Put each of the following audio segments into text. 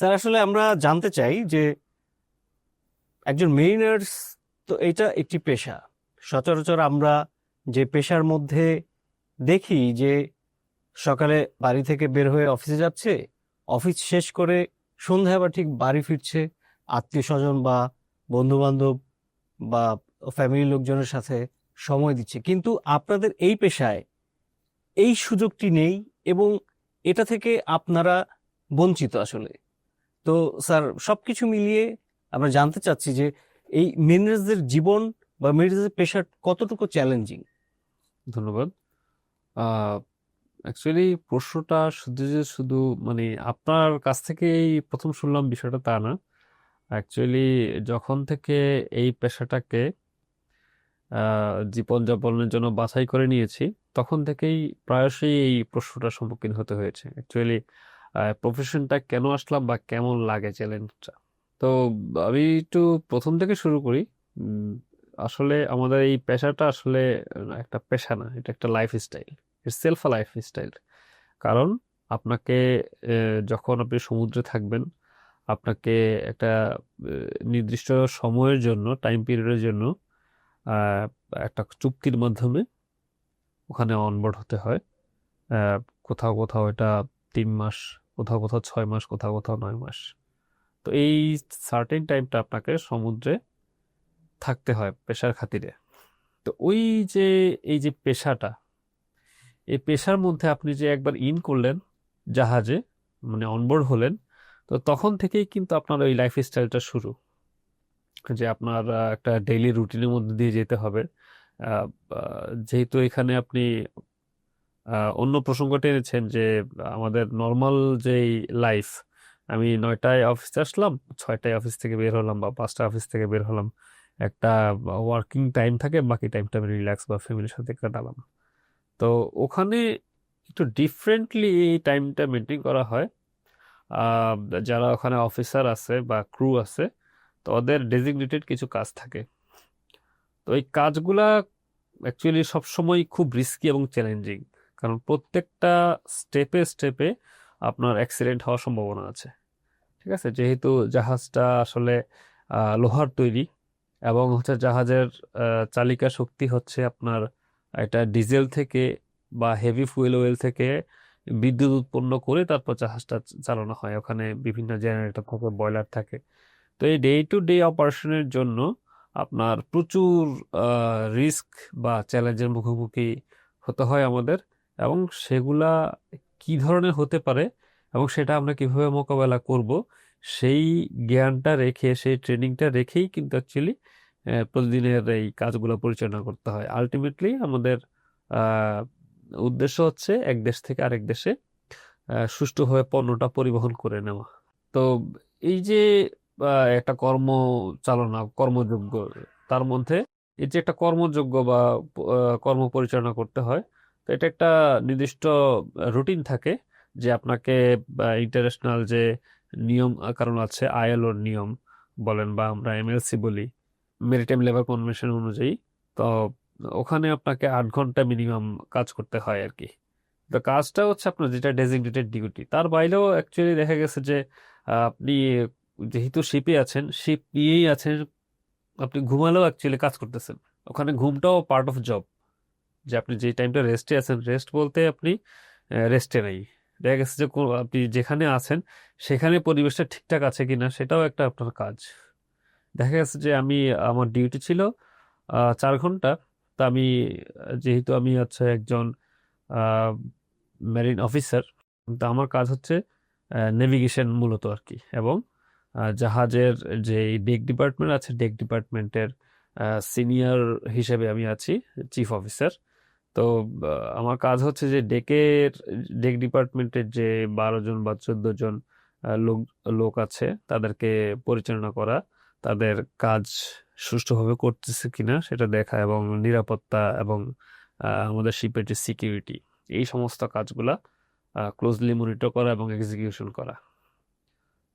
Sir, আসলে আমরা জানতে চাই যে একজন মেরিনার্স তো এটা একটি পেশা। সচরাচর আমরা যে পেশার মধ্যে দেখি যে সকালে বাড়ি থেকে বের হয়ে অফিসে যাচ্ছে, অফিস শেষ করে সন্ধ্যায় আবার ঠিক বাড়ি ফিরছে আত্মীয় স্বজন বা বন্ধু বান্ধব বা ফ্যামিলির লোকজনের সাথে সময় দিচ্ছে। কিন্তু আপনাদের এই পেশায় এই সুযোগটি নেই এবং এটা থেকে আপনারা বঞ্চিত আসলে। তো স্যার, সবকিছু মিলিয়ে আমরা জানতে চাচ্ছি যে এই মেরিনার্সদের জীবন বা মেরিনার্সদের পেশা কতটুকু চ্যালেঞ্জিং ধন্যবাদ। অ্যাকচুয়ালি প্রশ্নটা শুধু যে শুধু মানে আপনার কাছ থেকেই প্রথম শুনলাম বিষয়টা তা না। অ্যাকচুয়ালি যখন থেকে এই পেশাটাকে জীবনযাপনের জন্য বাছাই করে নিয়েছি, তখন থেকেই প্রায়শই এই প্রশ্নটার সম্মুখীন হতে হয়েছে। অ্যাকচুয়ালি প্রফেশনটা কেন আসলাম বা কেমন লাগে চ্যালেঞ্জটা তো আমি একটু প্রথম থেকে শুরু করি। আসলে আমাদের এই পেশাটা আসলে একটা পেশা না, এটা একটা lifestyle it's self life style কারণ আপনাকে যখন আপনি সমুদ্রে থাকবেন, আপনাকে একটা নির্দিষ্ট সময়ের জন্য টাইম পিরিয়ডের জন্য একটা চুক্তির মাধ্যমে ওখানে অনবোর্ড হতে হয়। কোথাও কোথাও এটা তিন মাস কোথাও কোথাও ছয় মাস, কোথাও কোথাও নয় মাস। তো এই সার্টেন টাইমটা আপনাকে সমুদ্রে থাকতে হয় পেশার খাতিরে। তো ওই যে, এই যে পেশাটা, এই পেশার মধ্যে আপনি যে একবার ইন করলেন জাহাজে মানে অনবোর্ড হলেন, তো তখন থেকেই কিন্তু আপনার ওই লাইফ স্টাইলটা শুরু। যে আপনার একটা ডেইলি রুটিনের মধ্যে দিয়ে যেতে হবে। যেহেতু এখানে আপনি অন্য প্রসঙ্গ টেনেছেন যে, আমাদের নর্মাল যেই লাইফ আমি নয়টায় অফিসে আসলাম, ছয়টায় অফিস থেকে বের হলাম বা পাঁচটা অফিস থেকে বের হলাম। একটা ওয়ার্কিং টাইম থাকে, বাকি টাইমটা আমি রিল্যাক্স বা ফ্যামিলির সাথে কাটালাম। তো ওখানে একটু ডিফারেন্টলি এই টাইমটা মেনটেন করা হয়। যারা ওখানে অফিসার আছে বা ক্রু আছে তো ওদের ডেজিগনেটেড কিছু কাজ থাকে। তো এই কাজগুলা অ্যাকচুয়ালি সবসময় খুব রিস্কি এবং চ্যালেঞ্জিং কারণ প্রত্যেকটা স্টেপে স্টেপে আপনার অ্যাক্সিডেন্ট হওয়ার সম্ভাবনা আছে। ঠিক আছে? যেহেতু জাহাজটা আসলে লোহার তৈরি এবং হচ্ছে জাহাজের চালিকা শক্তি হচ্ছে আপনার এটা ডিজেল থেকে বা হেভি ফুয়েল অয়েল থেকে বিদ্যুৎ উৎপন্ন করে তারপর জাহাজটা চালানো হয়। ওখানে বিভিন্ন জেনারেটর থাকে বয়লার থাকে। তো এই ডে টু ডে অপারেশনের জন্য আপনার প্রচুর রিস্ক বা চ্যালেঞ্জের মুখোমুখি হতে হয় আমাদের। এবং সেগুলা কি ধরনের হতে পারে এবং সেটা আমরা কীভাবে মোকাবেলা করব, সেই জ্ঞানটা রেখে, সেই ট্রেনিংটা রেখেই কিন্তু অ্যাকচুয়ালি প্রতিদিনের এই কাজগুলো পরিচালনা করতে হয়। আলটিমেটলি আমাদের উদ্দেশ্য হচ্ছে এক দেশ থেকে আরেক দেশে সুষ্ঠুভাবে পণ্যটা পরিবহন করে নেওয়া। তো এই যে একটা কর্ম চালনা কর্মযোগ্য তার মধ্যে এই যে একটা কর্মযোগ্য বা কর্ম পরিচালনা করতে হয় তো এটা একটা নির্দিষ্ট রুটিন থাকে যে আপনাকে ইন্টারন্যাশনাল যে নিয়ম কারণ আছে আইএলওর নিয়ম বলেন বা আমরা এমএলসি বলি মেরিটাইম লেবার কনভেনশন অনুযায়ী। তো ওখানে আপনাকে আট ঘণ্টা মিনিমাম কাজ করতে হয় আর কি তো কাজটা হচ্ছে আপনার যেটা ডেজিগনেটেড ডিউটি তার বাইরেও অ্যাকচুয়ালি দেখা গেছে যে আপনি যেহেতু শিপে আছেন শিপ নিয়েই আছেন, আপনি ঘুমালেও অ্যাকচুয়ালি কাজ করতেছেন। ওখানে ঘুমটাও পার্ট অফ জব যে আপনি যে টাইমটা রেস্টে আছেন রেস্ট বলতে আপনি রেস্টে নেই। দেখা গেছে যে আপনি যেখানে আছেন, সেখানে পরিবেশটা ঠিকঠাক আছে কি না সেটাও একটা আপনার কাজ। দেখা গেছে যে আমি, আমার ডিউটি ছিল চার ঘণ্টা। তা আমি, যেহেতু আমি হচ্ছে একজন মেরিন অফিসার তা আমার কাজ হচ্ছে নেভিগেশন মূলত আর কি। এবং জাহাজের যে ডেক ডিপার্টমেন্ট আছে ডেক ডিপার্টমেন্টের সিনিয়র হিসেবে আমি আছি চিফ অফিসার তো আমার কাজ হচ্ছে যে ডেকের ডেক ডিপার্টমেন্টের যে বারো জন বা চোদ্দ জন লোক লোক আছে তাদেরকে পরিচালনা করা, তাদের কাজ সুষ্ঠুভাবে করতেছে কিনা সেটা দেখা এবং নিরাপত্তা এবং আমাদের শিপের যে সিকিউরিটি, এই সমস্ত কাজগুলা ক্লোজলি মনিটর করা এবং এক্সিকিউশন করা।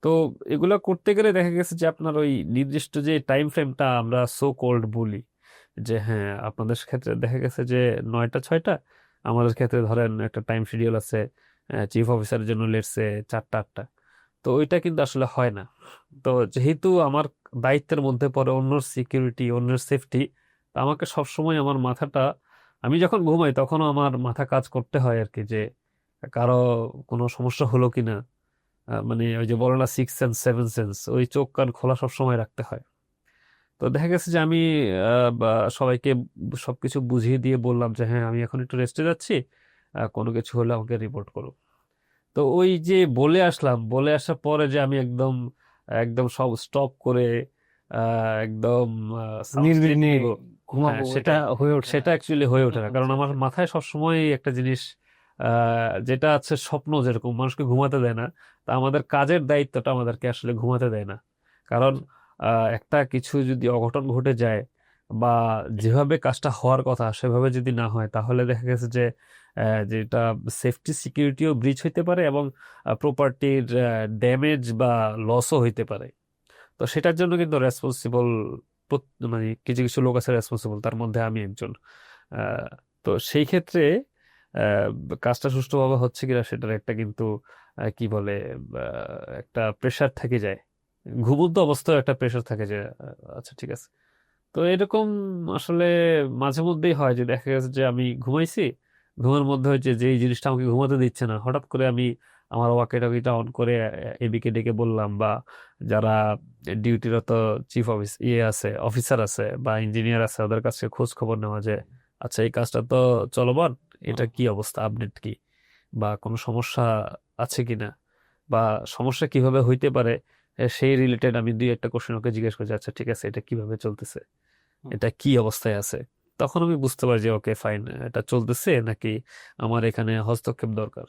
তো এগুলা করতে গেলে দেখা গেছে যে আপনার ওই নির্দিষ্ট যে টাইম ফ্রেমটা আমরা সো কোল্ড বলি যে হ্যাঁ আপনাদের ক্ষেত্রে দেখা গেছে যে নয়টা, ছয়টা। আমাদের ক্ষেত্রে ধরেন একটা টাইম শিডিউল আছে চিফ অফিসারের জন্য লেটসে চারটা, আটটা। তো ওইটা কিন্তু আসলে হয় না। তো যেহেতু আমার দায়িত্বের মধ্যে পড়ে অন্যর সিকিউরিটি অন্যের সেফটি তা আমাকে সবসময় আমার মাথাটা, আমি যখন ঘুমাই তখনও আমার মাথা কাজ করতে হয় আর কি যে কারও কোনো সমস্যা হলো কি না মানে ওই যে বলে না সিক্স সেন্স সেভেন সেন্স ওই চোখ কান খোলা সবসময় রাখতে হয়। তো দেখা গেছে যে আমি সবাইকে সবকিছু বুঝিয়ে দিয়ে বললাম যে হ্যাঁ আমি এখন একটু রেস্টে যাচ্ছি কোনো কিছু হলে আমাকে রিপোর্ট করো তো ওই যে বলে আসলাম বলে আসার পরে যে আমি একদম একদম সব স্টপ করে একদম হ্যাঁ, সেটা হয়ে ওঠে সেটা। অ্যাকচুয়ালি হয়ে ওঠে না কারণ আমার। মাথায় সবসময় একটা জিনিস আহ, যেটা আছে স্বপ্ন যেরকম মানুষকে ঘুমাতে দেয় না তা আমাদের কাজের দায়িত্বটা আমাদেরকে আসলে ঘুমাতে দেয় না কারণ একটা কিছু যদি অঘটন ঘটে যায় বা যেভাবে কাজটা হওয়ার কথা সেভাবে যদি না হয়, তাহলে দেখা গেছে যে যেটা সেফটি সিকিউরিটিও ব্রিচ হইতে পারে এবং প্রপার্টির ড্যামেজ বা লসও হইতে পারে। তো সেটার জন্য কিন্তু রেসপন্সিবল মানে কিছু কিছু লোক আছে রেসপন্সিবল তার মধ্যে আমি একজন। তো সেই ক্ষেত্রে কাজটা সুষ্ঠুভাবে হচ্ছে কিনা সেটার একটা কিন্তু কি বলে একটা প্রেশার থেকে যায়। ঘুমন্ত অবস্থায় একটা প্রেশার থাকে যে আচ্ছা ঠিক আছে। তো এরকম আসলে মাঝে মধ্যেই হয় যে দেখা গেছে যে আমি ঘুমাইছি ঘুমের মধ্যে হচ্ছে যে এই জিনিসটা আমাকে ঘুমাতে দিচ্ছে না। হঠাৎ করে আমি আমার ওয়াকি টকিটা অন করে এবিকে ডেকে বললাম বা যারা ডিউটিরত চিফ অফিস ইয়ে আছে অফিসার আছে বা ইঞ্জিনিয়ার আছে ওদের কাছে খোঁজ খবর নেওয়া যে আচ্ছা এই কাজটা তো চলমান এটা কি অবস্থা আপডেট কি? বা কোনো সমস্যা আছে কিনা? বা সমস্যা কীভাবে হইতে পারে? সেই রিলেটেড আমি দুই একটা কোশ্চেন ওকে জিজ্ঞেস করছি আচ্ছা ঠিক আছে এটা কীভাবে চলতেছে? এটা কি অবস্থায় আছে? তখন আমি বুঝতে পারি যে ওকে ফাইন এটা চলতেছে নাকি আমার এখানে হস্তক্ষেপ দরকার?